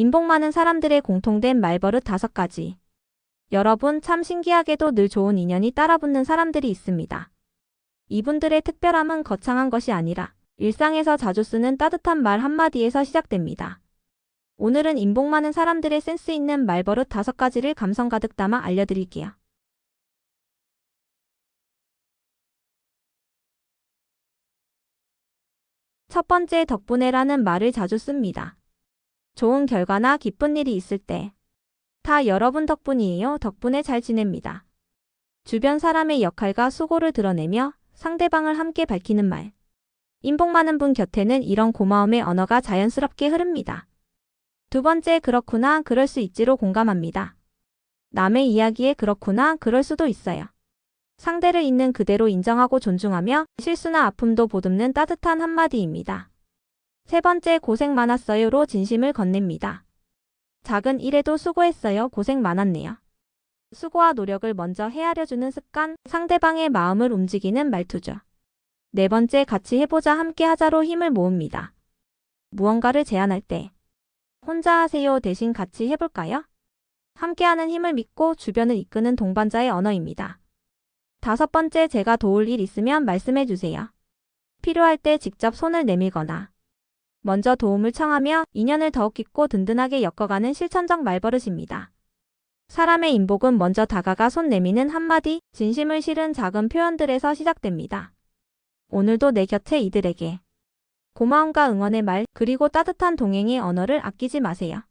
인복 많은 사람들의 공통된 말버릇 다섯 가지. 여러분 참 신기하게도 늘 좋은 인연이 따라붙는 사람들이 있습니다. 이분들의 특별함은 거창한 것이 아니라 일상에서 자주 쓰는 따뜻한 말 한마디에서 시작됩니다. 오늘은 인복 많은 사람들의 센스 있는 말버릇 다섯 가지를 감성 가득 담아 알려드릴게요. 첫 번째 덕분에라는 말을 자주 씁니다. 좋은 결과나 기쁜 일이 있을 때. 다 여러분 덕분이에요. 덕분에 잘 지냅니다. 주변 사람의 역할과 수고를 드러내며 상대방을 함께 밝히는 말. 인복 많은 분 곁에는 이런 고마움의 언어가 자연스럽게 흐릅니다. 두 번째, 그렇구나, 그럴 수 있지로 공감합니다. 남의 이야기에 그렇구나, 그럴 수도 있어요. 상대를 있는 그대로 인정하고 존중하며 실수나 아픔도 보듬는 따뜻한 한마디입니다. 세 번째, 고생 많았어요로 진심을 건넵니다. 작은 일에도 수고했어요, 고생 많았네요. 수고와 노력을 먼저 헤아려주는 습관, 상대방의 마음을 움직이는 말투죠. 네 번째, 같이 해보자, 함께 하자로 힘을 모읍니다. 무언가를 제안할 때, 혼자 하세요 대신 같이 해볼까요? 함께하는 힘을 믿고 주변을 이끄는 동반자의 언어입니다. 다섯 번째, 제가 도울 일 있으면 말씀해 주세요. 필요할 때 직접 손을 내밀거나 먼저 도움을 청하며 인연을 더욱 깊고 든든하게 엮어가는 실천적 말버릇입니다. 사람의 인복은 먼저 다가가 손 내미는 한마디, 진심을 실은 작은 표현들에서 시작됩니다. 오늘도 내 곁에 이들에게 고마움과 응원의 말, 그리고 따뜻한 동행의 언어를 아끼지 마세요.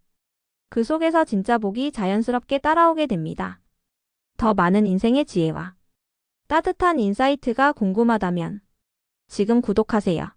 그 속에서 진짜 복이 자연스럽게 따라오게 됩니다. 더 많은 인생의 지혜와 따뜻한 인사이트가 궁금하다면 지금 구독하세요.